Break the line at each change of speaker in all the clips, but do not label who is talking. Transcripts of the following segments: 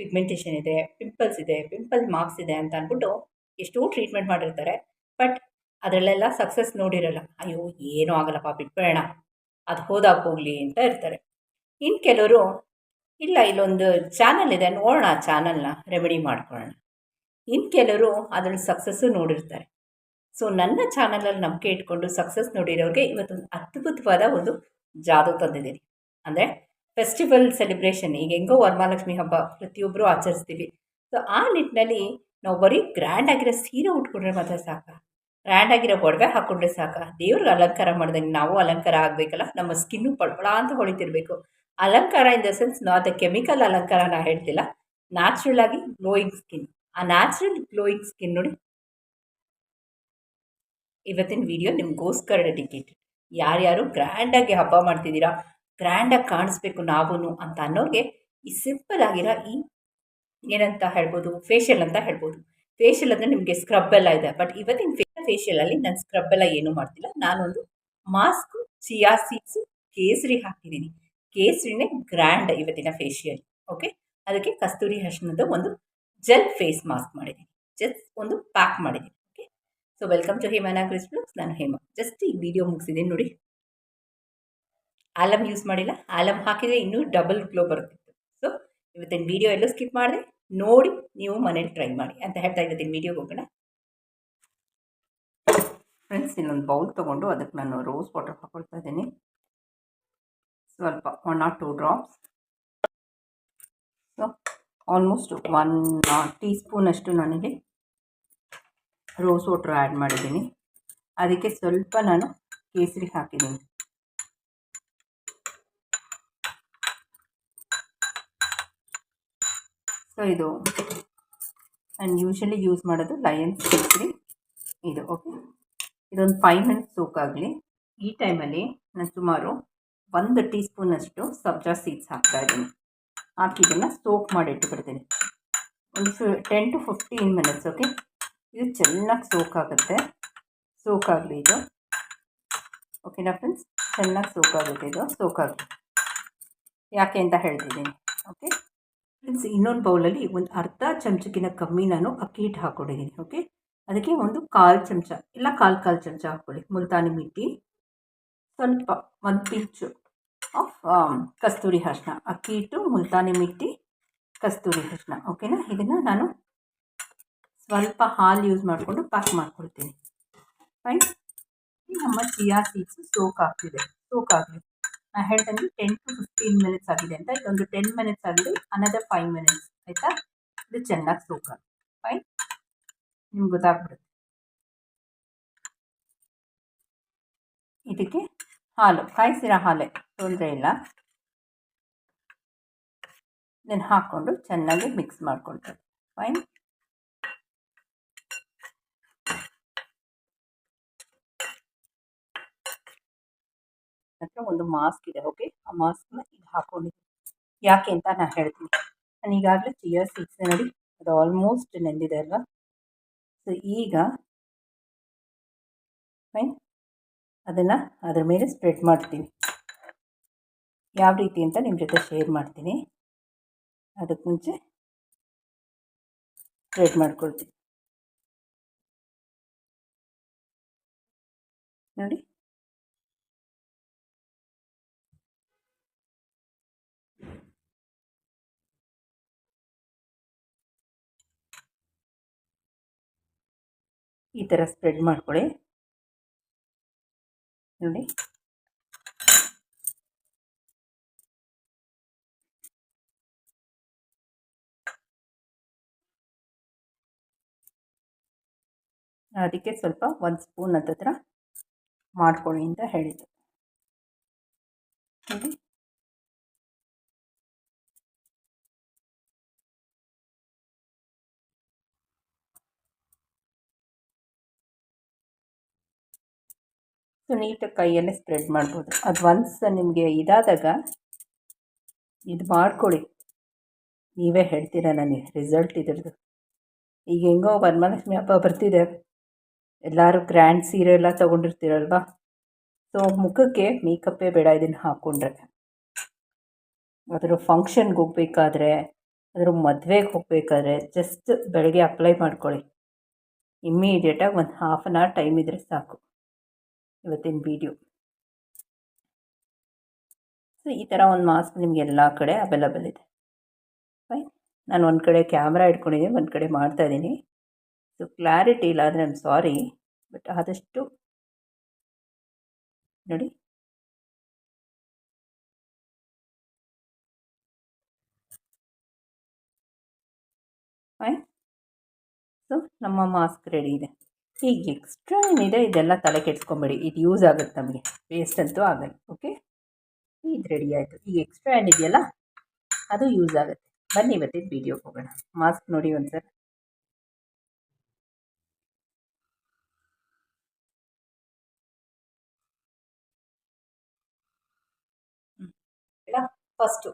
Pigmentation ಇದೆ pimples ಇದೆ pimple marks ಇದೆ ಅಂತ ಅಂದ್ಬಿಟ್ಟು ಎಷ್ಟೋ ಟ್ರೀಟ್ಮೆಂಟ್ ಮಾಡಿರ್ತಾರೆ. ಬಟ್ ಅದರಲ್ಲೆಲ್ಲ ಸಕ್ಸಸ್ ನೋಡಿರಲ್ಲ. ಅಯ್ಯೋ, ಏನೂ ಆಗಲ್ಲಪ್ಪ ಬಿಟ್ಬೇಡ ಅದು ಹೋದಾಗ ಹೋಗಲಿ ಅಂತ ಇರ್ತಾರೆ. ಇನ್ನು ಕೆಲವರು, ಇಲ್ಲ, ಇಲ್ಲೊಂದು ಚಾನಲ್ ಇದೆ, ನೋಡೋಣ ಆ ಚಾನಲ್ನ ರೆಮಿಡಿ ಮಾಡ್ಕೊಳ್ಳೋಣ. ಇನ್ನು ಕೆಲವರು ಅದರಲ್ಲಿ ಸಕ್ಸಸ್ಸು ನೋಡಿರ್ತಾರೆ. ಸೊ ನನ್ನ ಚಾನಲಲ್ಲಿ ನಂಬಿಕೆ ಇಟ್ಕೊಂಡು ಸಕ್ಸಸ್ ನೋಡಿರೋರಿಗೆ ಇವತ್ತೊಂದು ಅದ್ಭುತವಾದ ಒಂದು ಜಾದು ತಂದಿದ್ದೀನಿ. ಅಂದರೆ ಫೆಸ್ಟಿವಲ್ ಸೆಲೆಬ್ರೇಷನ್ ಈಗ ಹೆಂಗೋ ವರಮಹಾಲಕ್ಷ್ಮಿ ಹಬ್ಬ ಪ್ರತಿಯೊಬ್ಬರು ಆಚರಿಸ್ತೀವಿ. ಸೊ ಆ ನಿಟ್ಟಿನಲ್ಲಿ ನಾವು ಬರೀ ಗ್ರ್ಯಾಂಡ್ ಆಗಿರೋ ಸೀರೆ ಉಟ್ಕೊಂಡ್ರೆ ಮಾತ್ರ ಸಾಕ. ಗ್ರ್ಯಾಂಡ್ ಆಗಿರೋ ಒಡವೆ ಹಾಕ್ಕೊಂಡ್ರೆ ಸಾಕ. ದೇವ್ರಿಗೆ ಅಲಂಕಾರ ಮಾಡ್ದಂಗೆ ನಾವು ಅಲಂಕಾರ ಆಗಬೇಕಲ್ಲ, ನಮ್ಮ ಸ್ಕಿನ್ನು ಪಳಪಳ ಅಂತ ಹೊಳಿತಿರ್ಬೇಕು. ಅಲಂಕಾರ ಇನ್ ದ ಸೆನ್ಸ್ ನಾಟ್ ಅದ ಕೆಮಿಕಲ್ ಅಲಂಕಾರ ನಾ ಹೇಳ್ತಿಲ್ಲ. ನ್ಯಾಚುರಲ್ ಆಗಿ ಗ್ಲೋಯಿಂಗ್ ಸ್ಕಿನ್ ಆ ನ್ಯಾಚುರಲ್ ಗ್ಲೋಯಿಂಗ್ ಸ್ಕಿನ್ ನೋಡಿ ಇವತ್ತಿನ ವಿಡಿಯೋ ನಿಮಗೋಸ್ಕರ ಡೆಡಿಕೇಟೆಡ್ ಯಾರ್ಯಾರು ಗ್ರ್ಯಾಂಡಾಗಿ ಹಬ್ಬ ಮಾಡ್ತಿದ್ದೀರಾ ಗ್ರ್ಯಾಂಡಾಗಿ ಕಾಣಿಸ್ಬೇಕು ನಾವೂ ಅಂತ ಅನ್ನೋರಿಗೆ ಈ ಸಿಂಪಲ್ ಆಗಿರೋ ಈ ಏನಂತ ಹೇಳ್ಬೋದು ಫೇಷಿಯಲ್ ಅಂತ ಹೇಳ್ಬೋದು. ಫೇಶಿಯಲ್ ಅಂದರೆ ನಿಮಗೆ ಸ್ಕ್ರಬ್ ಎಲ್ಲ ಇದೆ. ಬಟ್ ಇವತ್ತಿನ ಫೇ ಫೇಶಿಯಲಲ್ಲಿ ನಾನು ಸ್ಕ್ರಬ್ ಎಲ್ಲ ಏನೂ ಮಾಡ್ತಿಲ್ಲ. ನಾನೊಂದು ಮಾಸ್ಕು ಚಿಯಾ ಸೀಡ್ಸು ಕೇಸರಿ ಹಾಕಿದ್ದೀನಿ ಕೇಸರಿನೇ ಗ್ರ್ಯಾಂಡ್ ಇವತ್ತಿನ ಫೇಶಿಯಲ್ ಓಕೆ ಅದಕ್ಕೆ ಕಸ್ತೂರಿ ಅರ್ಶಿನದ ಒಂದು ಜೆಲ್ ಫೇಸ್ ಮಾಸ್ಕ್ ಮಾಡಿದ್ದೀನಿ ಜಸ್ಟ್ ಒಂದು ಪ್ಯಾಕ್ ಮಾಡಿದ್ದೀನಿ okay so welcome to Hemana Kris blogs ನಾನು ಹೇಮ. ಜಸ್ಟ್ ಈ ವಿಡಿಯೋ ಮುಗಿಸಿದ್ದೀನಿ ನೋಡಿ. ಆಲಮ್ ಯೂಸ್ ಮಾಡಿಲ್ಲ. ಆಲಮ್ ಹಾಕಿದರೆ ಇನ್ನೂ ಡಬಲ್ ಗ್ಲೋ ಬರುತ್ತಿತ್ತು ಸೊ ಇವತ್ತಿನ ವಿಡಿಯೋ ಎಲ್ಲೂ ಸ್ಕಿಪ್ ಮಾಡಿದೆ. ನೋಡಿ ನೀವು ಮನೇಲಿ ಟ್ರೈ ಮಾಡಿ ಅಂತ ಹೇಳ್ತಾ ಇವತ್ತಿನ ವಿಡಿಯೋಗೆ ಹೋಗೋಣ. ಫ್ರೆಂಡ್ಸ್ ಇನ್ನೊಂದು ಬೌಲ್ ತೊಗೊಂಡು ಅದಕ್ಕೆ ನಾನು ರೋಸ್ ವಾಟರ್ ಹಾಕೊಳ್ತಾ ಇದ್ದೀನಿ. ಸ್ವಲ್ಪ one or two drops so almost one tea ಸ್ಪೂನಷ್ಟು ನನಗೆ ರೋಸ್ ವಾಟ್ರ್ ಆ್ಯಡ್ ಮಾಡಿದ್ದೀನಿ. ಅದಕ್ಕೆ ಸ್ವಲ್ಪ ನಾನು ಕೇಸರಿ ಹಾಕಿದ್ದೀನಿ. ಸೊ ಇದು. ನಾನು ಯೂಶಲಿ ಯೂಸ್ ಮಾಡೋದು ಲಯನ್ಸ್ ಕೇಸರಿ ಇದು ಓಕೆ ಇದೊಂದು ಫೈವ್ ಮಿನಿಟ್ಸ್ ಸೋಕಾಗಲಿ ಈ ಟೈಮಲ್ಲಿ ನಾನು ಸುಮಾರು ಒಂದು ಟೀ ಸ್ಪೂನಷ್ಟು ಸಬ್ಜಾ ಸೀಡ್ಸ್ ಹಾಕ್ತಾಯಿದ್ದೀನಿ ಹಾಕಿ ಇದನ್ನು ಸೋಕ್ ಮಾಡಿ ಇಟ್ಟುಬಿಡ್ತೀನಿ ಒಂದು ಫಿ ten to fifteen minutes okay ಇದು ಚೆನ್ನಾಗಿ ಸೋಕ್ ಆಗುತ್ತೆ. ಸೋಕ್ ಆಗಲಿ ಇದು. ಓಕೆನಾ ಫ್ರೆಂಡ್ಸ್ ಚೆನ್ನಾಗಿ ಸೋಕ್ ಆಗುತ್ತೆ ಇದು. ಸೋಕ್ ಆಗಲಿ. ಯಾಕೆ ಅಂತ ಹೇಳ್ತಿದ್ದೀನಿ ಓಕೆ ಫ್ರೆಂಡ್ಸ್ ಇನ್ನೊಂದು ಬೌಲಲ್ಲಿ ಒಂದು ಅರ್ಧ ಚಮಚಕ್ಕಿಂತ ಕಮ್ಮಿ ನಾನು ಅಕ್ಕಿ ಹಿಟ್ಟು ಹಾಕ್ಕೊಂಡಿದ್ದೀನಿ ಓಕೆ ಅದಕ್ಕೆ ಒಂದು ಕಾಲು ಚಮಚ, ಇಲ್ಲ ಕಾಲು ಕಾಲು ಚಮಚ ಹಾಕ್ಕೊಳ್ಳಿ. ಮುಲ್ತಾನಿ ಮಿಟ್ಟಿ ಸ್ವಲ್ಪ ಒಂದು ಪಿಂಚು ಆಫ್ ಕಸ್ತೂರಿ ಅರಿಶಿನ ಅಕ್ಕಿ ಹಿಟ್ಟು, ಮುಲ್ತಾನಿ ಮಿಟ್ಟಿ ಕಸ್ತೂರಿ ಅರಿಶಿನ ಓಕೆನಾ ಇದನ್ನು ನಾನು ಸ್ವಲ್ಪ ಹಾಲು ಯೂಸ್ ಮಾಡಿಕೊಂಡು ಪ್ಯಾಕ್ ಮಾಡ್ಕೊಳ್ತೀನಿ. ಫೈನ್ ನಮ್ಮ ಚಿಯಾ ಸೀಡ್ಸು ಸೋಕ್ ಆಗ್ತಿದೆ ಸೋಕ್ ಆಗಲಿ ನಾನು ಹೇಳ್ದಂಗೆ ಟೆನ್ ಟು ಫಿಫ್ಟೀನ್ ಮಿನಿಟ್ಸ್ ಆಗಿದೆ ಅಂತ. ಇದೊಂದು ಟೆನ್ ಮಿನಿಟ್ಸ್ ಆಗಿದೆ ಅನದರ್ ಫೈವ್ ಮಿನಿಟ್ಸ್ ಆಯಿತಾ? ಇದು ಚೆನ್ನಾಗಿ ಸೋಕ್. ಫೈನ್ ನಿಮ್ಗೆ ಗೊತ್ತಾಗ್ಬಿಡುತ್ತೆ. ಇದಕ್ಕೆ ಹಾಲು, ಕಾಯಿಸಿರೋ ಹಾಲೆ, ತೊಂದರೆ ಇಲ್ಲ. ಇದನ್ನು ಹಾಕ್ಕೊಂಡು ಚೆನ್ನಾಗಿ ಮಿಕ್ಸ್ ಮಾಡ್ಕೊಳ್ತಾರೆ ಫೈನ್ ಹತ್ರ ಒಂದು ಮಾಸ್ಕ್ ಇದೆ ಓಕೆ ಆ ಮಾಸ್ಕ್ನ ಇದು ಹಾಕೊಂಡಿದ್ದೀನಿ. ಯಾಕೆ ಅಂತ ನಾನು ಹೇಳ್ತೀನಿ. ನಾನು ಈಗಾಗಲೇ ಚಿಯರ್ ಸೀಡ್ಸ್ ನೋಡಿ, ಅದು ಆಲ್ಮೋಸ್ಟ್ ನೆಂದಿದೆ ಅಲ್ವಾ? ಸೊ ಈಗ ಫೈನ್ ಅದನ್ನು ಅದರ ಮೇಲೆ ಸ್ಪ್ರೆಡ್ ಮಾಡ್ತೀನಿ. ಯಾವ ರೀತಿ ಅಂತ ನಿಮ್ಮ ಜೊತೆ ಶೇರ್ ಮಾಡ್ತೀನಿ. ಅದಕ್ಕೆ ಮುಂಚೆ ಸ್ಪ್ರೆಡ್ ಮಾಡ್ಕೊಳ್ತೀನಿ. ನೋಡಿ. ಈ ಥರ ಸ್ಪ್ರೆಡ್ ಮಾಡ್ಕೊಳ್ಳಿ. ನೋಡಿ. ಅದಕ್ಕೆ ಸ್ವಲ್ಪ ಒಂದು ಸ್ಪೂನ್ ಹತ್ತತ್ರ ಮಾಡ್ಕೊಳ್ಳಿ ಅಂತ ಹೇಳಿದ್ದು. ನೋಡಿ. ಸೊ ನೀಟಾಗಿ ಕೈಯಲ್ಲೇ ಸ್ಪ್ರೆಡ್ ಮಾಡ್ಬೋದು. ಅದು ಒನ್ಸ್ ನಿಮಗೆ ಇದಾದಾಗ ಇದು ಮಾಡ್ಕೊಳ್ಳಿ. ನೀವೇ ಹೇಳ್ತೀರ ನನಗೆ ರಿಸಲ್ಟ್ ಇದ್ರದ್ದು. ಈಗ ಹೆಂಗೋ ವರಮಹಾಲಕ್ಷ್ಮಿ ಹಬ್ಬ ಬರ್ತಿದೆ. ಎಲ್ಲರೂ ಗ್ರ್ಯಾಂಡ್ ಸೀರೆ ಎಲ್ಲ ತೊಗೊಂಡಿರ್ತೀರಲ್ವ? ಸೊ ಮುಖಕ್ಕೆ ಮೇಕಪ್ಪೇ ಬೇಡ ಇದನ್ನು ಹಾಕ್ಕೊಂಡ್ರೆ ಅದರ ಫಂಕ್ಷನ್ಗೆ ಹೋಗ್ಬೇಕಾದ್ರೆ, ಅದರ ಮದುವೆಗೆ ಹೋಗಬೇಕಾದ್ರೆ ಜಸ್ಟ್ ಬೆಳಗ್ಗೆ ಅಪ್ಲೈ ಮಾಡ್ಕೊಳ್ಳಿ. ಇಮ್ಮಿಡಿಯೇಟಾಗಿ ಒಂದು ಹಾಫ್ ಆನ್ ಅವರ್ ಟೈಮ್ ಇದ್ದರೆ ಸಾಕು. ಇವತ್ತಿನ ವೀಡಿಯೋ ಸೊ ಈ ಥರ ಒಂದು ಮಾಸ್ಕ್ ನಿಮಗೆ ಎಲ್ಲ ಕಡೆ ಅವೈಲಬಲ್ ಇದೆ. ಫೈನ್ ನಾನು ಒಂದು ಕಡೆ ಕ್ಯಾಮ್ರಾ ಇಟ್ಕೊಂಡಿದ್ದೀನಿ, ಒಂದು ಕಡೆ ಮಾಡ್ತಾಯಿದ್ದೀನಿ ಸೊ ಕ್ಲಾರಿಟಿ ಇಲ್ಲ ಆದರೆ ಐಮ್ ಸಾರಿ ಬಟ್ ಆದಷ್ಟು ನೋಡಿ. ಫೈನ್ ಸೊ ನಮ್ಮ ಮಾಸ್ಕ್ ರೆಡಿ ಇದೆ. ಈಗ ಎಕ್ಸ್ಟ್ರಾ ಏನಿದೆ ಇದೆಲ್ಲ ತಲೆ ಕೆಡ್ಸ್ಕೊಂಬೇಡಿ. ಇದು ಯೂಸ್ ಆಗುತ್ತೆ ನಮಗೆ. ವೇಸ್ಟ್ ಅಂತೂ ಆಗಲ್ಲ ಓಕೆ ಇದು ರೆಡಿ ಆಯಿತು. ಈಗ ಎಕ್ಸ್ಟ್ರಾ ಏನಿದೆಯಲ್ಲ ಅದು ಯೂಸ್ ಆಗುತ್ತೆ. ಬನ್ನಿ ಇವತ್ತಿನ ವೀಡಿಯೋಗೆ ಹೋಗೋಣ. ಮಾಸ್ಕ್ ನೋಡಿ ಒಂದು ಸರ್ ಫಸ್ಟು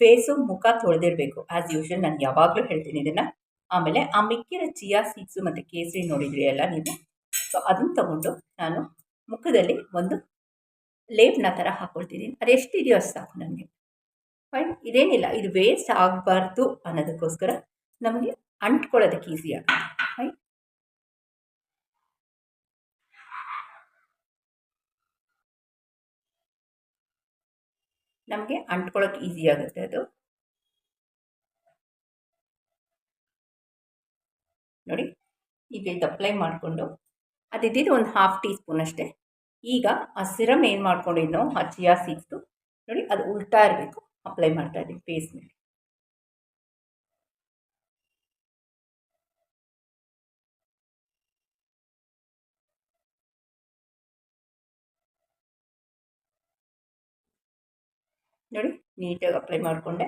ಫೇಸು ಮುಖ ತೊಳೆದಿರಬೇಕು. ಆ್ಯಸ್ ಯೂಶ್ವಲ್ ನಾನು ಯಾವಾಗಲೂ ಹೇಳ್ತೀನಿ ಇದನ್ನು. ಆಮೇಲೆ ಆ ಮಿಕ್ಕಿರೋ ಚಿಯಾ ಸೀಡ್ಸು ಮತ್ತು ಕೇಸರಿ ನೋಡಿದ್ರಿ ಅಲ್ಲ ನೀವು? ಸೊ ಅದನ್ನು ತಗೊಂಡು ನಾನು ಮುಖದಲ್ಲಿ ಒಂದು ಲೇಪ್ನ ಥರ ಹಾಕ್ಕೊಳ್ತಿದ್ದೀನಿ ಅದು ಎಷ್ಟಿದೆಯೋ ಅಷ್ಟು ಸಾಕು ನನಗೆ. ಫೈನ್ ಇದೇನಿಲ್ಲ. ಇದು ವೇಸ್ಟ್ ಆಗಬಾರ್ದು ಅನ್ನೋದಕ್ಕೋಸ್ಕರ ನಮಗೆ ಅಂಟ್ಕೊಳ್ಳೋದಕ್ಕೆ ಈಸಿ ಆಗುತ್ತೆ ಫೈನ್ ನಮಗೆ ಅಂಟ್ಕೊಳ್ಳೋಕೆ ಈಸಿ ಆಗುತ್ತೆ ಅದು. ನೋಡಿ, ಈಗ ಇದು ಅಪ್ಲೈ ಮಾಡಿಕೊಂಡು ಅದಿದ್ದಿದ್ದು ಒಂದು ಹಾಫ್ ಟೀ ಸ್ಪೂನ್ ಅಷ್ಟೇ. ಈಗ ಆ ಸಿರಮ್ ಏನು ಮಾಡ್ಕೊಂಡಿದ್ನೋ, ಆ ಚಿಯಾ ಸೀಡ್ಸು ನೋಡಿ ಅದು ಉಲ್ಟಾ ಇರಬೇಕು ಅಪ್ಲೈ ಮಾಡ್ತಾ ಇದ್ದೀನಿ ಫೇಸ್ ಮೇಲೆ. ನೋಡಿ ನೀಟಾಗಿ ಅಪ್ಲೈ ಮಾಡಿಕೊಂಡೆ.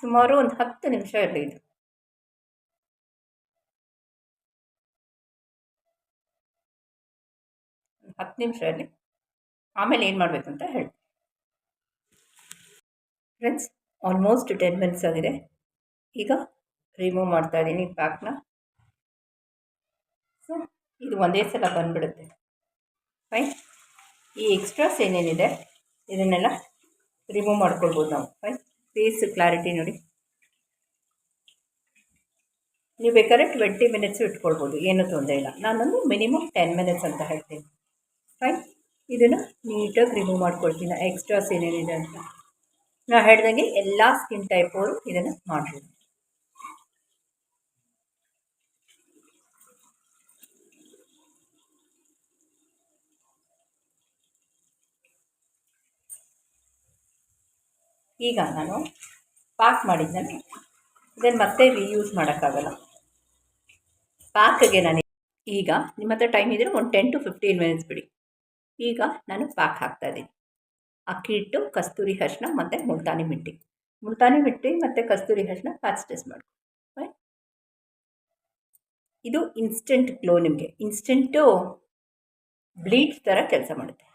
ಸುಮಾರು ಒಂದು ಹತ್ತು ನಿಮಿಷ ಇರಲಿ ಇದು. ಹತ್ತು ನಿಮಿಷ ಇರಲಿ. ಆಮೇಲೆ ಏನು ಮಾಡಬೇಕು ಅಂತ ಹೇಳಿ. ಫ್ರೆಂಡ್ಸ್ ಆಲ್ಮೋಸ್ಟ್ ಟೆನ್ ಮಿನಿಟ್ಸ್ ಆಗಿದೆ. ಈಗ ರಿಮೂವ್ ಮಾಡ್ತಾ ಇದ್ದೀನಿ ಪ್ಯಾಕ್ನ ಸೊ ಇದು ಒಂದೇ ಸಲ ಬಂದುಬಿಡುತ್ತೆ. ಫೈನ್ ಈ ಎಕ್ಸ್ಟ್ರಾಸ್ ಏನೇನಿದೆ, ಇದನ್ನೆಲ್ಲ ರಿಮೂವ್ ಮಾಡ್ಕೊಳ್ಬೋದು ನಾವು. ಫೈನ್ ಫೇಸ್ ಕ್ಲಾರಿಟಿ ನೋಡಿ. ನೀವು ಬೇಕಾದ್ರೆ ಟ್ವೆಂಟಿ ಮಿನಿಟ್ಸು ಇಟ್ಕೊಳ್ಬೋದು, ಏನೂ ತೊಂದರೆ ಇಲ್ಲ. ನಾನೊಂದು ಮಿನಿಮಮ್ ಟೆನ್ ಮಿನಿಟ್ಸ್ ಅಂತ ಹೇಳ್ತೀನಿ. ಫೈನ್ ಇದನ್ನು ನೀಟಾಗಿ ರಿಮೂವ್ ಮಾಡ್ಕೊಳ್ತೀನಿ ಎಕ್ಸ್ಟ್ರಾಸ್ ಏನೇನಿದೆ ಅಂತ. ನಾ ಹೇಳ್ದಂಗೆ ಎಲ್ಲ ಸ್ಕಿನ್ ಟೈಪ್ ಅವರು ಇದನ್ನು ಮಾಡ್ಬೋದು. ಈಗ ನಾನು ಪ್ಯಾಕ್ ಮಾಡಿದ್ದೇನೆ ಇದನ್ನು ಮತ್ತೆ ರೀಯೂಸ್ ಮಾಡೋಕ್ಕಾಗಲ್ಲ. ಪಾಕ್ಗೆ ನಾನು ಈಗ ನಿಮ್ಮ ಹತ್ರ ಟೈಮ್ ಇದ್ದರೆ ಒಂದು ಟೆನ್ ಟು ಫಿಫ್ಟೀನ್ ಮಿನಿಟ್ಸ್ ಬಿಡಿ. ಈಗ ನಾನು ಪಾರ್ಕ್ ಹಾಕ್ತಾ ಇದ್ದೀನಿ. ಅಕ್ಕಿ ಹಿಟ್ಟು, ಕಸ್ತೂರಿ ಅರಿಶಿನ ಮತ್ತು ಮುಲ್ತಾನಿ ಮಿಟ್ಟಿ. ಮುಲ್ತಾನಿ ಮಿಟ್ಟಿ ಮತ್ತು ಕಸ್ತೂರಿ ಅರಿಶಿನ ಮಾಡಿ ಮಾಡಿ ಇದು ಇನ್ಸ್ಟೆಂಟ್ ಗ್ಲೋ ನಿಮಗೆ. ಇನ್ಸ್ಟೆಂಟು ಬ್ಲೀಚ್ ಥರ ಕೆಲಸ ಮಾಡುತ್ತೆ.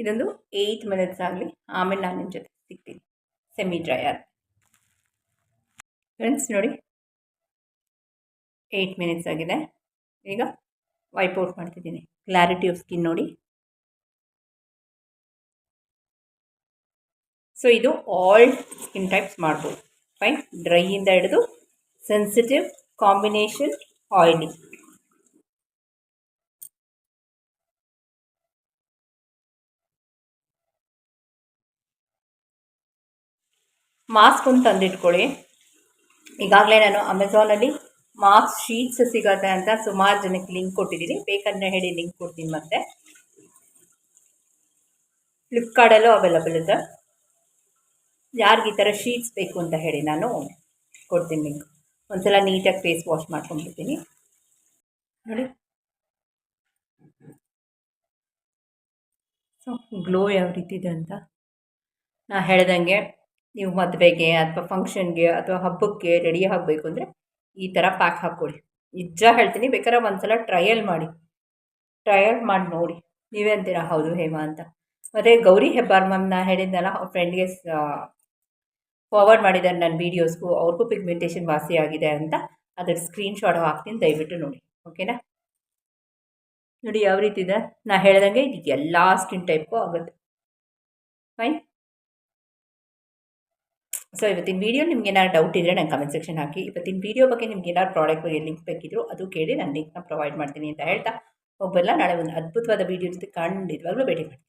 ಇದೊಂದು ಏಯ್ಟ್ ಮಿನಿಟ್ಸ್ ಆಗಲಿ. ಆಮೇಲೆ ನಾನು ನಿಮ್ಮ ಜೊತೆ ಸಿಗ್ತೀನಿ. ಸೆಮಿ ಡ್ರೈ ಆದ. ಫ್ರೆಂಡ್ಸ್ ನೋಡಿ. ಏಯ್ಟ್ ಮಿನಿಟ್ಸ್ ಆಗಿದೆ. ಈಗ ವೈಪ್ ಔಟ್ ಮಾಡ್ತಿದ್ದೀನಿ. ಕ್ಲಾರಿಟಿ ಆಫ್ ಸ್ಕಿನ್ ನೋಡಿ. ಸೊ ಇದು ಆಲ್ ಸ್ಕಿನ್ ಟೈಪ್ಸ್ ಮಾಡ್ಬೋದು. ಫೈನ್ ಡ್ರೈಯಿಂದ ಹಿಡಿದು ಸೆನ್ಸಿಟಿವ್ ಕಾಂಬಿನೇಷನ್ ಆಯಿಲಿ ಮಾಸ್ಕ್ ಒಂದು ತಂದಿಟ್ಕೊಳ್ಳಿ. ಈಗಾಗಲೇ ನಾನು ಅಮೆಝಾನಲ್ಲಿ ಮಾಸ್ಕ್ ಶೀಟ್ಸ್ ಸಿಗತ್ತೆ ಅಂತ ಸುಮಾರು ಜನಕ್ಕೆ ಲಿಂಕ್ ಕೊಟ್ಟಿದ್ದೀನಿ ಬೇಕಂದರೆ ಹೇಳಿ ಲಿಂಕ್ ಕೊಡ್ತೀನಿ ಮತ್ತೆ. ಫ್ಲಿಪ್ಕಾರ್ಟಲ್ಲೂ ಅವೈಲಬಲ್ ಇದೆ. ಯಾರಿಗೆ ಈ ಥರ ಶೀಟ್ಸ್ ಬೇಕು ಅಂತ ಹೇಳಿ ನಾನು ಕೊಡ್ತೀನಿ ಲಿಂಕ್ ಒಂದ್ಸಲ ನೀಟಾಗಿ ಫೇಸ್ ವಾಶ್ ಮಾಡ್ಕೊಂಡ್ಬಿಡ್ತೀನಿ. ನೋಡಿ. ಸೊ ಗ್ಲೋ ಯಾವ ರೀತಿ ಇದೆ ಅಂತ ನಾ ಹೇಳ್ದಂಗೆ ನೀವು ಮದುವೆಗೆ ಅಥವಾ ಫಂಕ್ಷನ್ಗೆ ಅಥವಾ ಹಬ್ಬಕ್ಕೆ ರೆಡಿ ಆಗಬೇಕು ಅಂದರೆ ಈ ಥರ ಪ್ಯಾಕ್ ಹಾಕ್ಕೊಳ್ಳಿ ನಿಜ ಹೇಳ್ತೀನಿ, ಬೇಕಾದ್ರೆ ಒಂದ್ಸಲ ಟ್ರಯಲ್ ಮಾಡಿ. ಟ್ರಯಲ್ ಮಾಡಿ ನೋಡಿ. ನೀವೇ ಅಂತೀರಾ, ಹೌದು ಹೇಮಾ ಅಂತ. ಮತ್ತು ಗೌರಿ ಹೆಬ್ಬಾರ್ ಮ್ಯಾಮ್ ನಾ ಹೇಳಿದ್ನಲ್ಲ, ಅವ್ರ ಫ್ರೆಂಡ್ಗೆ ಫಾರ್ವರ್ಡ್ ಮಾಡಿದ್ದಾರೆ ನನ್ನ ವೀಡಿಯೋಸ್ಗೂ ಅವ್ರಿಗೂ ಪಿಗ್ಮೆಂಟೇಷನ್ ವಾಸಿ ಆಗಿದೆ ಅಂತ. ಅದ್ರ ಸ್ಕ್ರೀನ್ಶಾಟ್ ಹಾಕ್ತೀನಿ, ದಯವಿಟ್ಟು ನೋಡಿ. ಓಕೆನಾ ನೋಡಿ, ಯಾವ ರೀತಿ ಇದೆ? ನಾ ಹೇಳ್ದಂಗೆ ಇದು ಎಲ್ಲ ಸ್ಕಿನ್ ಟೈಪ್ಗೂ ಆಗುತ್ತೆ. ಫೈನ್ ಸೊ ಇವತ್ತಿನ ವೀಡಿಯೋ ನಿಮ್ಗೆ ಏನಾದ್ರು ಡೌಟ್ ಇದ್ದರೆ ನಂಗೆ ಕಮೆಂಟ್ ಸೆಕ್ಷನ್ ಹಾಕಿ. ಇವತ್ತಿನ ವೀಡಿಯೋ ಬಗ್ಗೆ ನಿಮ್ಗೆ ಏನಾದ್ರು ಪ್ರಾಡಕ್ಟ್ ಬಗ್ಗೆ ಲಿಂಕ್ ಬೇಕಿದ್ರು ಅದು ಕೇಳಿ ನಾನು ಲಿಂಕ್ನ ಪ್ರೊವೈಡ್ ಮಾಡ್ತೀನಿ ಅಂತ ಹೇಳ್ತಾ ಒಬ್ಬೆಲ್ಲ ನಾಳೆ ಒಂದು ಅದ್ಭುತವಾದ ವೀಡಿಯೋ ಜೊತೆ ಖಂಡಿತವಾಗ್ಲೂ ಭೇಟಿ ಮಾಡ್ತೀನಿ.